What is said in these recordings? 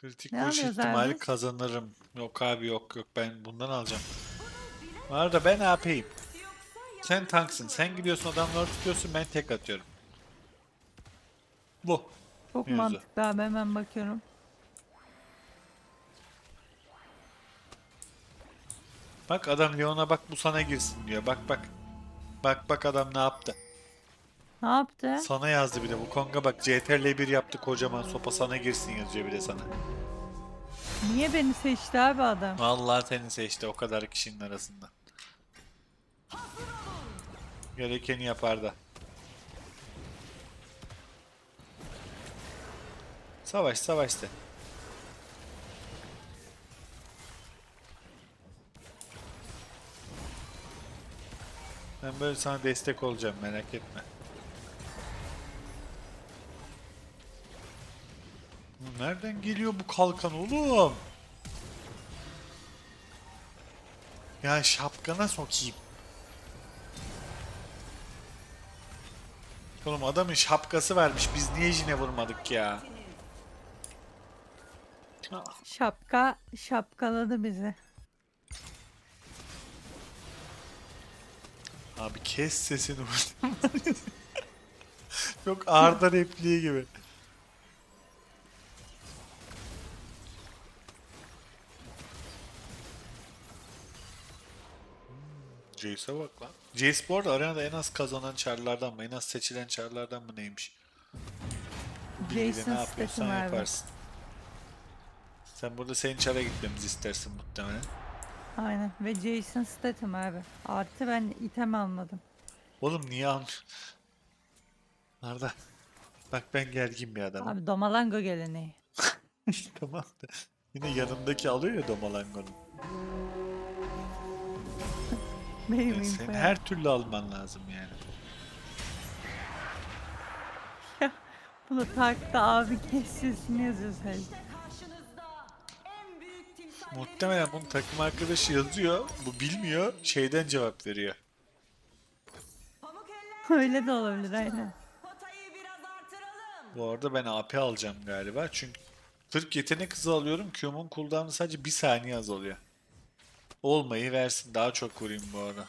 Kritik Ne vuruş ihtimali kazanırım. Yok abi yok yok ben bundan alacağım. Bu arada ben AP'yim. Sen tanksın. Sen gidiyorsun adamları tutuyorsun ben tek atıyorum. Bu. Çok Mevzu. mantıklı abi hemen bakıyorum. Bak adam Leon'a bak bu sana girsin diyor. Bak bak. Bak bak adam ne yaptı. Ne yaptı? Sana yazdı bir de bu Konga bak CTRL 1 yaptı kocaman sopa sana girsin yazıyor bir de sana. Niye beni seçti abi adam? Vallahi seni seçti o kadar kişinin arasında. Gerekeni yapar da. Savaş savaş de. Ben böyle sana destek olacağım merak etme. Nereden geliyor bu kalkan oğlum? Ya şapkana sokayım. Oğlum adamın şapkası varmış. Biz niye yine vurmadık ya? Şapka şapkaladı bizi. Abi kes sesini. Çok Arda repliği gibi. Jace'e bak lan. Jace bu arada arenada en az kazanan çarlardan mı? En az seçilen çarlardan mı neymiş? Bilgiyle Jason ne yapıyorsan Statham abi. yaparsın. Sen burada senin çara gitmemizi istersin muhtemelen. Aynen ve Jason Statham abi. Artı ben item almadım. Oğlum niye almış? Arda. Bak ben gergin bir adamım. Abi Domalango geleneği. tamam da. Yine yanındaki alıyor ya Domalango'nun. İnfo. senin her türlü alman lazım yani. Bunu taktı abi kes sesini yazıyor sadece. Karşınızda en büyük timsah Muhtemelen bunun takım arkadaşı yazıyor. Bu bilmiyor. Şeyden cevap veriyor. Öyle de olabilir aynen. Bu arada ben AP alacağım galiba. Çünkü 40 yetenek hızı alıyorum. Q'mun cooldown'ı sadece 1 saniye azalıyor. Olmayı versin. Daha çok vurayım bu arada.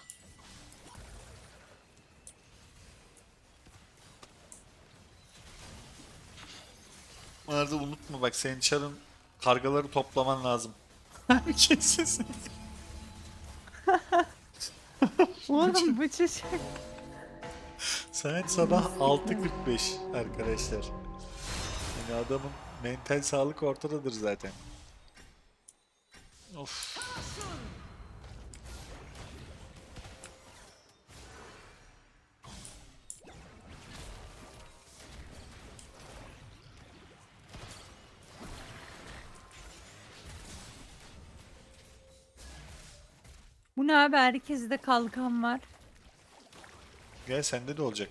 Bu arada unutma bak senin çarın kargaları toplaman lazım. Kesin. Oğlum bu çocuk. Saat sabah 6.45 arkadaşlar. Yani adamın mental sağlık ortadadır zaten. Of. Bu ne abi herkeste kalkan var. Gel sende de olacak.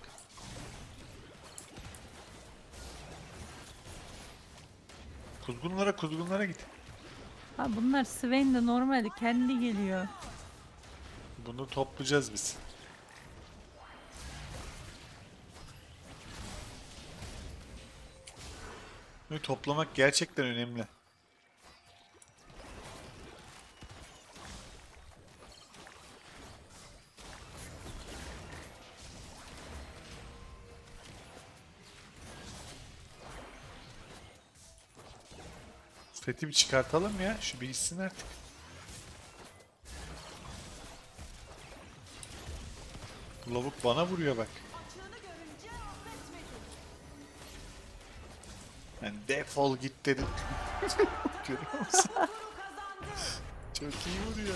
Kuzgunlara kuzgunlara git. Ha bunlar Swain de normalde kendi geliyor. Bunu toplayacağız biz. Ve toplamak gerçekten önemli. Seti bir çıkartalım ya. Şu bir içsin artık. Lavuk bana vuruyor bak. Ben defol git dedim. Görüyor musun? Çok iyi vuruyor.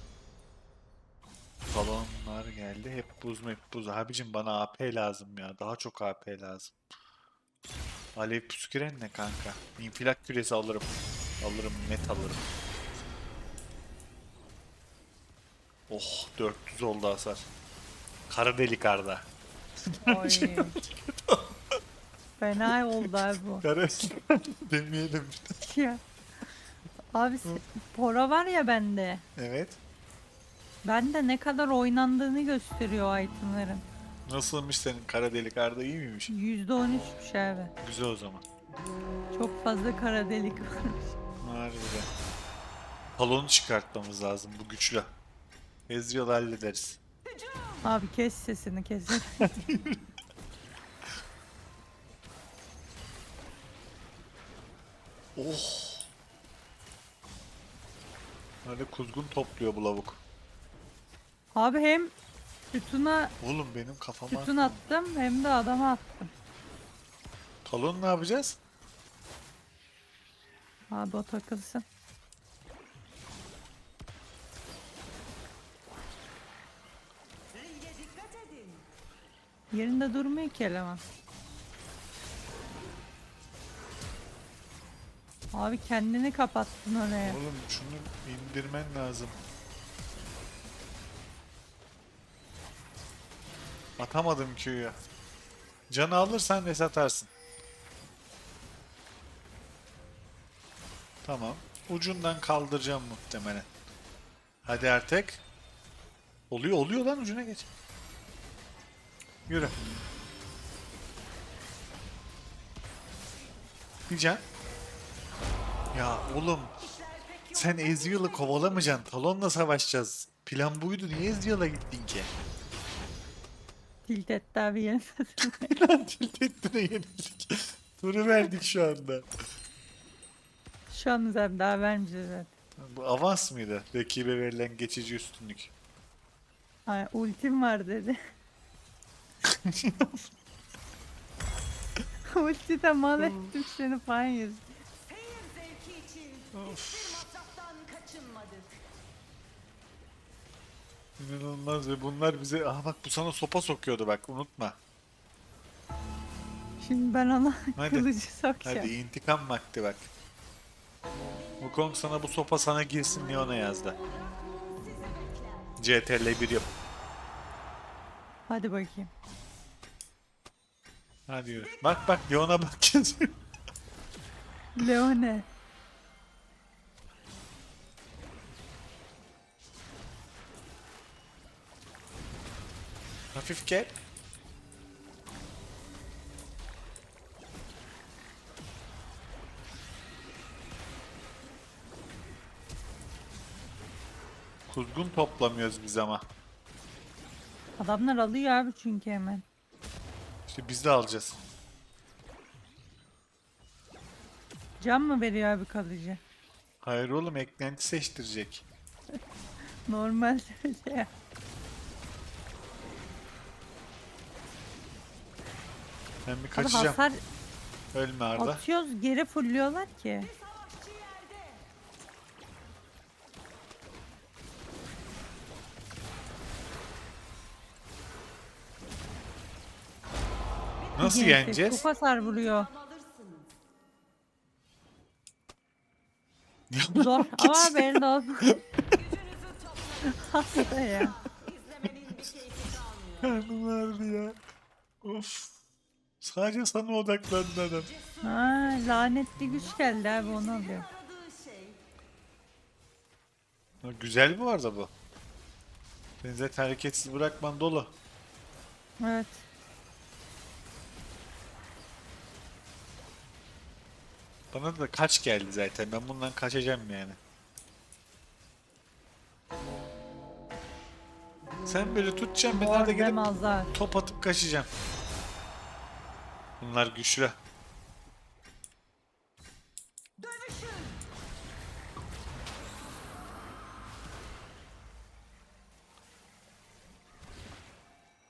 Balonlar geldi. Hep buz mu hep buz. Abicim bana AP lazım ya. Daha çok AP lazım. Alev püsküren ne kanka? İnfilak küresi alırım. Alırım net alırım. Oh 400 oldu hasar. Kara delik arda. Oy. Fena oldu abi bu. Kara demeyelim. Ya. Abi Pora var ya bende. Evet. Bende ne kadar oynandığını gösteriyor o itemlerin. Nasılmış senin kara delik arda iyi miymiş? %13'müş abi. Güzel o zaman. Çok fazla kara delik varmış. Harbiden. Talonu çıkartmamız lazım bu güçlü. Ezreal'ı hallederiz. Abi kes sesini kes. Oh. Böyle kuzgun topluyor bu lavuk. Abi hem sütuna Oğlum benim kafama sütun attı. attım hem de adama attım. Talon ne yapacağız? Abi o takılsın. Yerinde durmuyor ki eleman. Abi kendini kapattın oraya. Oğlum şunu indirmen lazım. Atamadım Q'ya. Canı alırsan res atarsın. Tamam. Ucundan kaldıracağım muhtemelen. Hadi artık. Oluyor oluyor lan ucuna geç. Yürü. Bir can. Ya oğlum sen Ezreal'ı kovalamayacaksın. Talon'la savaşacağız. Plan buydu. Niye Ezreal'a gittin ki? Tilt etti abi yerinde. Lan tilt ettiğine yenildik. Turu verdik şu anda. Şu an zaten daha vermeyeceğiz zaten. Bu avans mıydı? Rakibe verilen geçici üstünlük. Ay, ultim var dedi. Ulti de mal ettim seni falan yüz. Seyir İnanılmaz ve bunlar bize... Aha bak bu sana sopa sokuyordu bak unutma. Şimdi ben ona Hadi. kılıcı sokacağım. Hadi intikam vakti bak. Wukong sana bu sopa sana girsin diye ona yazdı. CTRL 1 yap. Hadi bakayım. Hadi yürü. Bak bak Leon'a bak. Leone. Hafif gel. Kuzgun toplamıyoruz biz ama. Adamlar alıyor abi çünkü hemen. İşte biz de alacağız. Can mı veriyor abi kalıcı? Hayır oğlum eklenti seçtirecek. Normal öyle. Ben bir Abi kaçacağım. hasar Ölme Arda. atıyoruz geri fulluyorlar ki. Nasıl Neyse, yeneceğiz? Çok hasar vuruyor. Zor ama haberin olsun. Hasta ya. Karnım ağrıdı ya. Of. Sadece sana odaklandı adam. Ha, lanetli güç geldi abi onu alıyor. Ha, Güzel bu arada bu. Seni zaten hareketsiz bırakman dolu. Evet. Bana da kaç geldi zaten. Ben bundan kaçacağım yani. Sen böyle tutacaksın ben Mor nerede ve mazar. top atıp kaçacağım. Bunlar güçlü.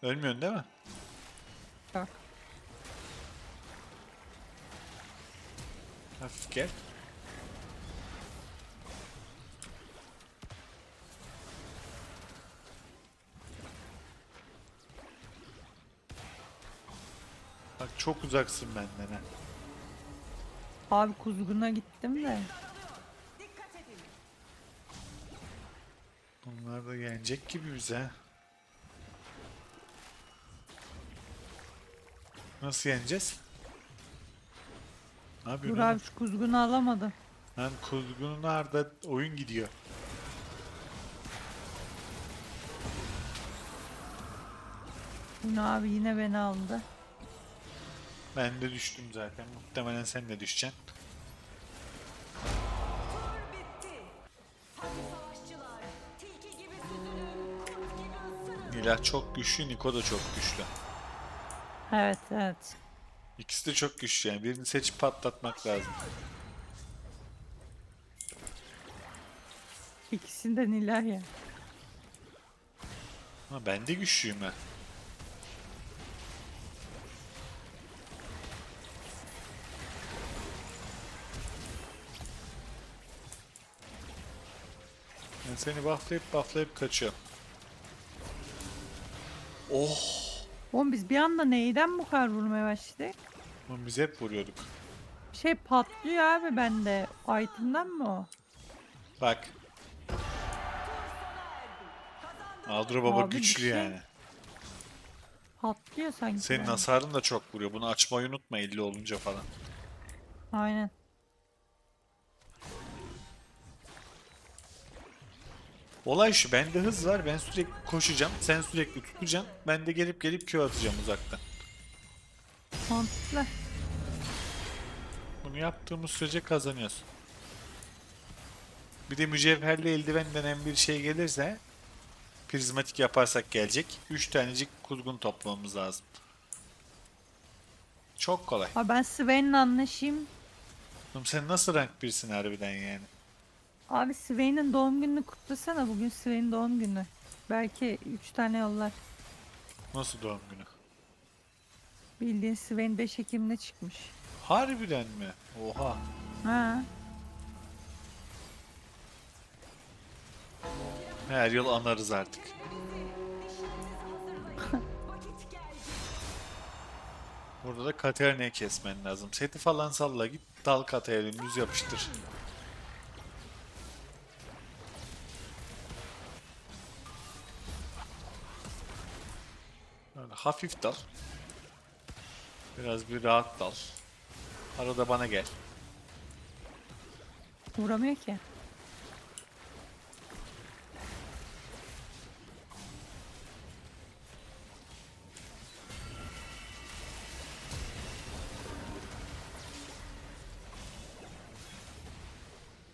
Ölmüyorsun değil mi? Yok. Hafif gel. Çok uzaksın benden ha. Abi kuzguna gittim de. Bunlar da yenecek gibi bize. Nasıl yeneceğiz? Ne Dur yapıyorsun? abi oğlum? şu kuzgunu alamadım. Lan kuzgunlarda oyun gidiyor. Bunu abi yine beni aldı. Ben de düştüm zaten. Muhtemelen sen de düşeceksin. Nila çok güçlü, Niko da çok güçlü. Evet evet. İkisi de çok güçlü yani. Birini seçip patlatmak lazım. İkisinden ilahi. Ama ben de güçlüyüm ha. Seni bufflayıp bufflayıp kaçıyorum. Oh! Oğlum biz bir anda neyden bu kadar vurmaya başladık? Oğlum biz hep vuruyorduk. Bir şey patlıyor abi bende. Item'dan mı o? Bak. Aldro Baba Abi bir güçlü şey- yani. Patlıyor sanki. Senin bende. hasarın da çok vuruyor. Bunu açmayı unutma 50 olunca falan. Aynen. Olay şu, bende hız var. Ben sürekli koşacağım. Sen sürekli tutacaksın. Ben de gelip gelip Q atacağım uzaktan. Mantıklı. Bunu yaptığımız sürece kazanıyoruz. Bir de mücevherli eldiven denen bir şey gelirse prizmatik yaparsak gelecek. 3 tanecik kuzgun toplamamız lazım. Çok kolay. Abi ben Swain'le anlaşayım. Oğlum sen nasıl rank birsin harbiden yani? Abi Swain'in doğum gününü kutlasana. Bugün Swain'in doğum günü. Belki 3 tane yollar. Nasıl doğum günü? Bildiğin Swain 5 Ekim'de çıkmış. Harbiden mi? Oha. Ha. Her yıl anarız artık. Burada da Katerina'yı kesmen lazım. Seti falan salla git dal Katerina düz yapıştır. Böyle hafif dal. Biraz bir rahat dal. Arada bana gel. Vuramıyor ki.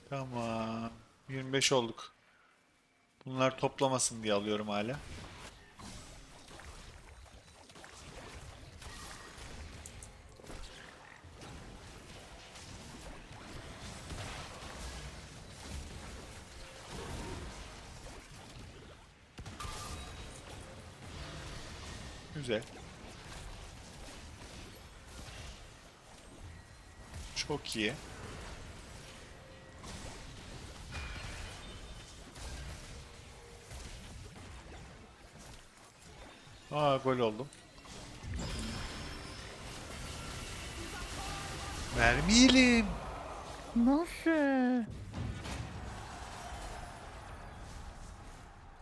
Tamam. 25 olduk. Bunlar toplamasın diye alıyorum hala. Çok iyi. Aa gol oldum. Vermeyelim. Nasıl?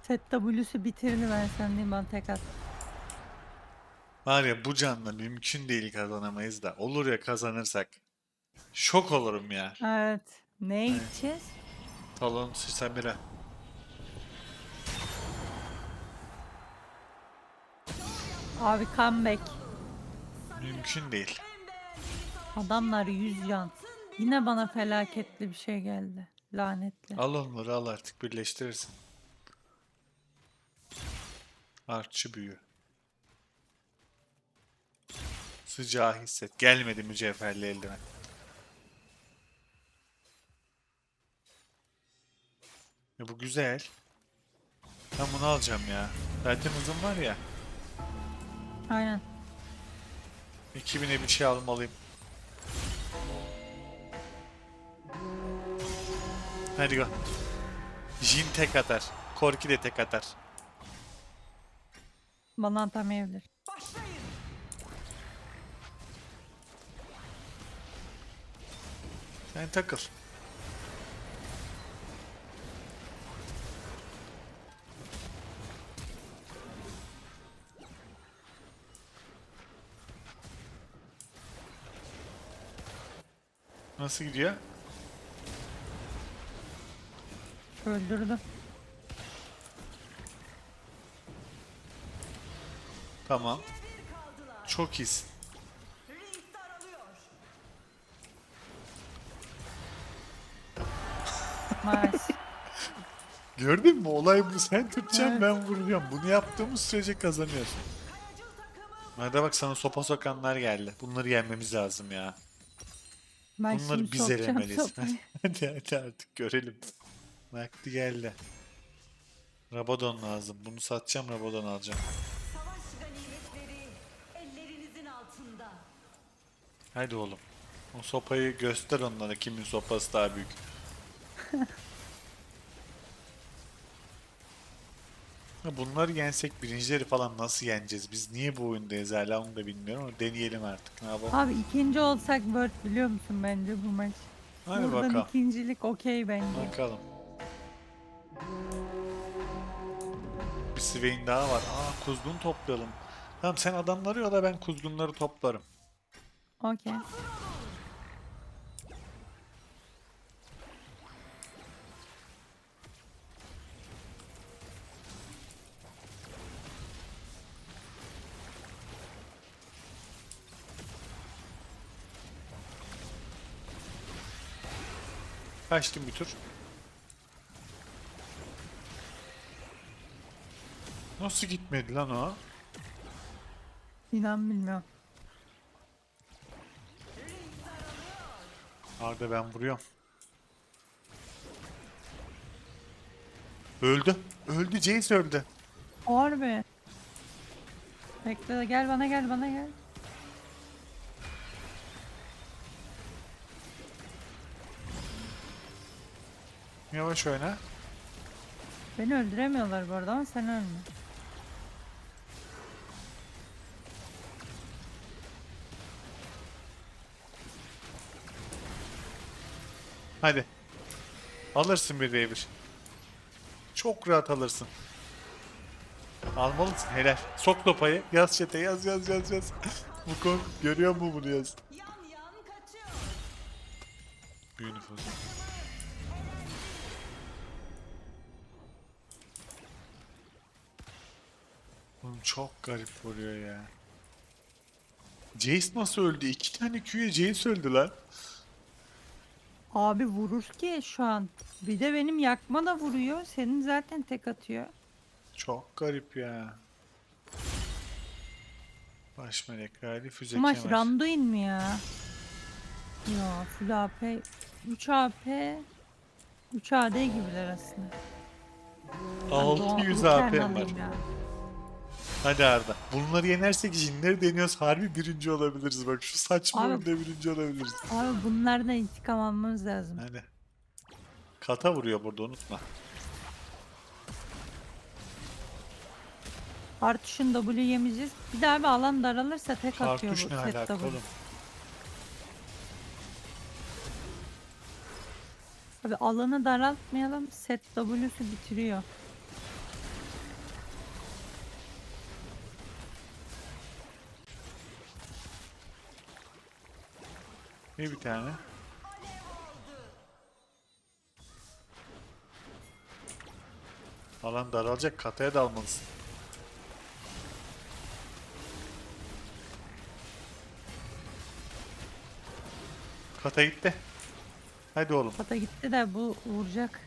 Set W'su bitirini versen diyeyim bana tek at. Var ya bu canla mümkün değil kazanamayız da. Olur ya kazanırsak. Şok olurum ya. Evet. Neye gideceğiz? Talon Samira. Abi comeback. Mümkün değil. Adamlar 100 can. Yine bana felaketli bir şey geldi. Lanetli. Al onları al artık birleştirirsin. Artçı büyü. Sıcağı hisset. Gelmedi mücevherli eldiven. Ya bu güzel. Ben bunu alacağım ya. Zaten hızım var ya. Aynen. 2000'e bir şey almalıyım. Hadi go. Jin tek atar. Korki de tek atar. Bana atamayabilir. Sen takıl. Nasıl gidiyor? Öldürdüm. Tamam. Çok iyisin. Nice. Gördün mü? Olay bu. Sen tutacaksın Evet. ben vuruyorum. Bunu yaptığımız sürece kazanıyorsun. Hadi bak sana sopa sokanlar geldi. Bunları yenmemiz lazım ya. Ben Bunları şimdi biz elemeliyiz. hadi hadi artık görelim. Vakti geldi. Rabadon lazım. Bunu satacağım Rabadon alacağım. savaş ganimetleri ellerinizin altında. Hadi oğlum. O sopayı göster onlara kimin sopası daha büyük. Bunları yensek birincileri falan nasıl yeneceğiz? Biz niye bu oyundayız hala onu da bilmiyorum ama deneyelim artık. Ne yapalım? Abi ikinci olsak Bird biliyor musun bence bu maç? Hadi Buradan bakalım. ikincilik okey bence. Bakalım. Bir Swain daha var. Aa kuzgun toplayalım. Tamam sen adamları yola ben kuzgunları toplarım. Okey. Kaçtım bir tur. Nasıl gitmedi lan o? İnan bilmiyorum. Arda ben vuruyorum. Öldü. Öldü. Jace öldü. Harbi. Bekle gel bana gel bana gel. Yavaş oyna. Beni öldüremiyorlar bu arada ama sen ölme. Hadi. Alırsın bir bir. Çok rahat alırsın. Almalısın helal. Sok topayı. Yaz çete yaz yaz yaz yaz. Bu konu görüyor mu bunu yaz. Oğlum çok garip vuruyor ya. Jace nasıl öldü? İki tane Q'ya Jace öldü lan. Abi vurur ki şu an. Bir de benim yakma da vuruyor. Senin zaten tek atıyor. Çok garip ya. Baş melek rally füze maç kemer. Randuin mi ya? Ya full AP. 3 AP. 3 AD gibiler aslında. Ben 600 Doğan AP'm var. ya. Hadi Arda. Bunları yenersek jinleri deniyoruz. Harbi birinci olabiliriz. Bak şu saçma Abi- oyunda birinci olabiliriz. Abi bunlardan intikam almamız lazım. Hadi. Kata vuruyor burada unutma. Artuş'un W yemeyeceğiz. Bir daha bir alan daralırsa tek atıyor Kartuş bu ne set alaka W. oğlum? Abi alanı daraltmayalım. Set W'su bitiriyor. Bir bir tane. Alan daralacak. Kataya dalmalısın. Kata gitti. Hadi oğlum. Kata gitti de bu vuracak.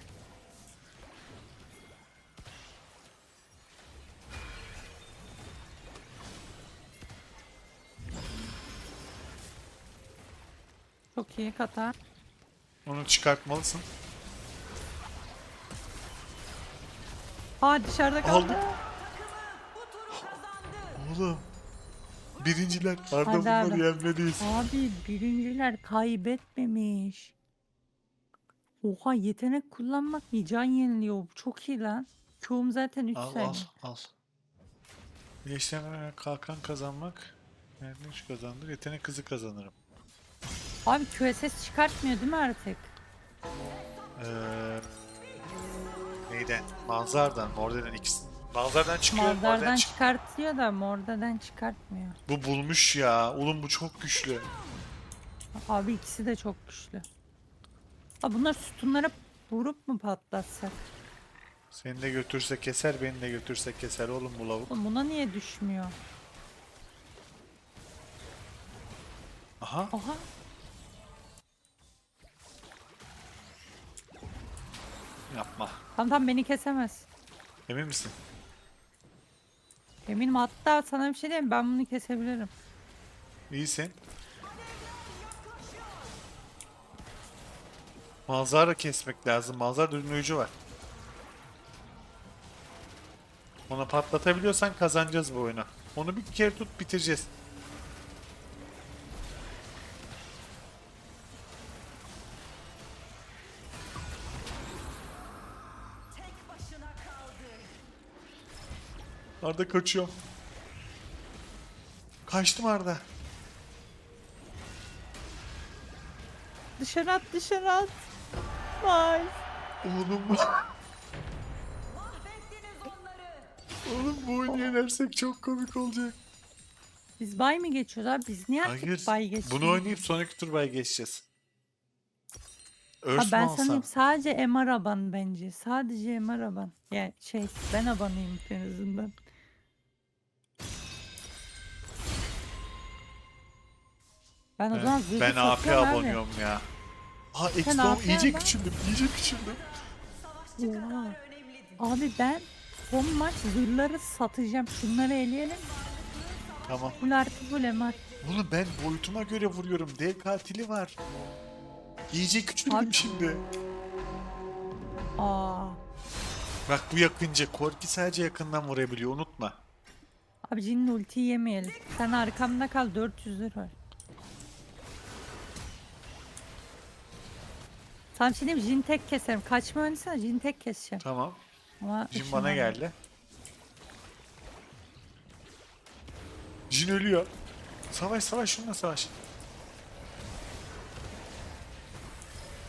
Çok iyi kata. Onu çıkartmalısın. Aa dışarıda kaldı. Aldım. Oğlum. Birinciler. Arda Hadi bunları yenmeliyiz. Abi birinciler kaybetmemiş. Oha yetenek kullanmak iyi can yeniliyor. Bu Çok iyi lan. Çoğum zaten 3 Al saniye. al al. Yaşlanan kalkan kazanmak. Nereden şu kazandır? Yetenek kızı kazanırım. Abi QSS çıkartmıyor değil mi artık? Ee, neyden? Manzardan, Morde'den ikisi. Manzardan çıkıyor, Morde'den Maldardan çık. çıkartıyor da Mordadan çıkartmıyor. Bu bulmuş ya. Oğlum bu çok güçlü. Abi ikisi de çok güçlü. Ha bunlar sütunlara vurup mu patlatsak? Seni de götürse keser, beni de götürse keser oğlum bu lavuk. Oğlum buna niye düşmüyor? Aha. Aha. Yapma. Tamam tamam beni kesemez. Emin misin? Eminim hatta sana bir şey diyeyim ben bunu kesebilirim. İyisin. Manzara kesmek lazım. Manzara ürünücü var. Ona patlatabiliyorsan kazanacağız bu oyunu. Onu bir kere tut bitireceğiz. Arda kaçıyorum. Kaçtım Arda. Dışarı at dışarı at. Vay. Oğlum, onları. oğlum bu oyunu yenersek çok komik olacak. Biz bay mı geçiyoruz abi? Biz niye artık Hayır. bay geçiyoruz? Bunu oynayıp sonraki tur bay geçeceğiz. Örs Ha, ben alsam? sanayım sadece MR aban bence. Sadece MR aban. Yani şey ben abanayım en azından. Ben o zaman zırhı ben AP abi. abonuyorum ya. Aa Sen Expo AP iyice abon. küçüldüm, iyice küçüldüm. Oha. Abi ben son maç zırhları satacağım. Şunları eleyelim. Tamam. Full artı full MR. Oğlum ben boyutuma göre vuruyorum. Dev katili var. İyice küçüldüm Abi- şimdi. Aa. Bak bu yakınca. Korki sadece yakından vurabiliyor. Unutma. Abi Jin'in ultiyi yemeyelim. Sen arkamda kal 400 lira bir şey diyeyim? Jin tek keserim. Kaçma oynasana Jin tek keseceğim. Tamam. Ama Jin bana geldi. Jin ölüyor. Savaş savaş şununla savaş.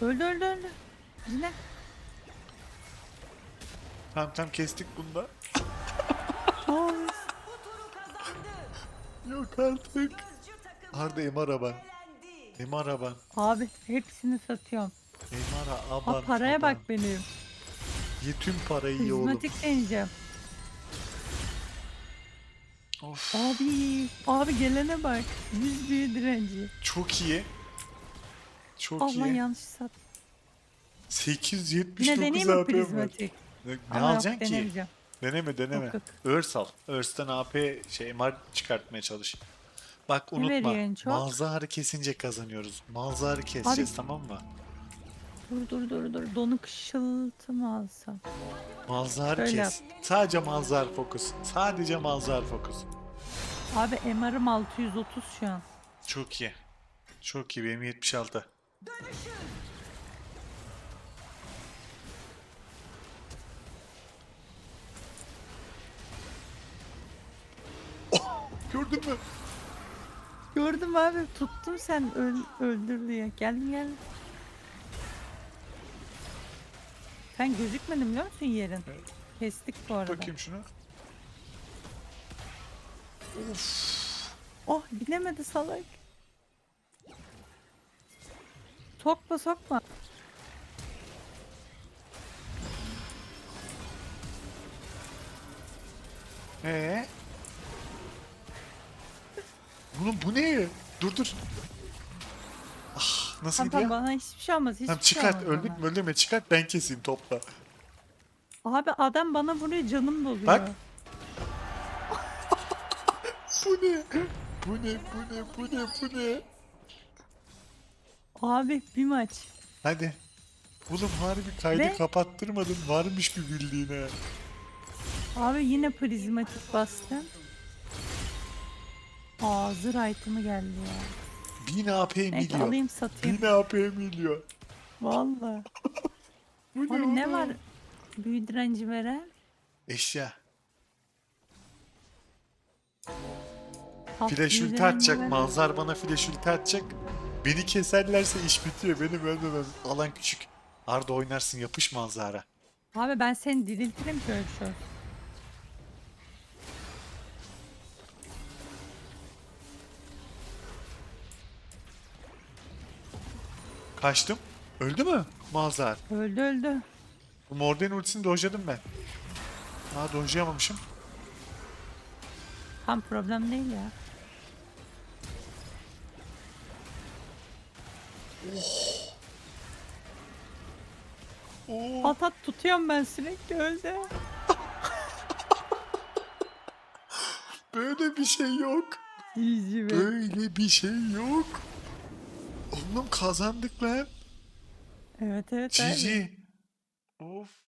Öldü öldü öldü. Jin'e. Tamam tamam kestik bunda. Kazandı. Yok artık. Arda em araban. Em araban. Abi hepsini satıyorum. Em ara Ha paraya bak benim. Ye tüm parayı ye oğlum. Prizmatik deneyeceğim. Of. Abi. Abi gelene bak. Yüz büyü direnci. Çok iyi. Çok Allah iyi. yanlış sat. 879 Yine deneyeyim mi AP var. prizmatik? Ne, ne Ama yok, alacaksın ki? denemeyeceğim. Deneme deneme. Yok, yok. Örs al. Örs'ten AP şey MR çıkartmaya çalış. Bak Ne unutma. veriyor en çok? Malzaharı kesince kazanıyoruz. Malzaharı keseceğiz tamam mı? Dur dur dur dur. Donuk ışıltı mı alsam? Malzaharı Öyle kes. Sadece malzahar fokus. Sadece malzahar fokus. Abi MR'ım 630 şu an. Çok iyi. Çok iyi. Benim 76. Dönüşün. Gördün mü? Gördüm abi. Tuttum sen öl öldür diye. Geldim geldim. Sen gözükmedin biliyor musun yerin? Kestik bu arada. Bakayım şunu. Oh bilemedi salak. Sokma sokma. Ee? Bunun bu ne? Dur dur. Nasıl Tamam, gidiyor? tamam, bana hiçbir şey olmaz. Hiçbir Tamam şey çıkart. olmaz Öldük mü öldürme çıkart ben keseyim topla. Abi adam bana vuruyor canım doluyor. Bak. Bu ne? Bu ne? Bu ne? Bu ne? Bu ne? Abi bir maç. Hadi. Oğlum harbi kaydı Ne? kapattırmadın. Varmış bir bildiğine. Abi yine prizmatik bastım. Aa zır item'ı geldi ya. 1000 AP Neyse milyon. alayım satayım. 1000 AP milyon. Valla. Bu ne Abi ne oğlum? var büyü direnci veren? Eşya. Haf Flash büyü ulti direnci atacak. veren. Manzar bana flash ulti atacak. Beni keserlerse iş bitiyor. Benim ölmemem. Alan küçük. Arda oynarsın yapış manzara. Abi ben seni diriltirim ki öyle şey Kaçtım. Öldü mü? Mazhar. Öldü öldü. Bu Morden ultisini dojladım ben. Aa dojlayamamışım. Tam problem değil ya. Oo, Patat tutuyorum ben sürekli öldü. böyle bir şey yok. Böyle bir şey yok. Oğlum kazandık lan. Evet evet. GG. Of.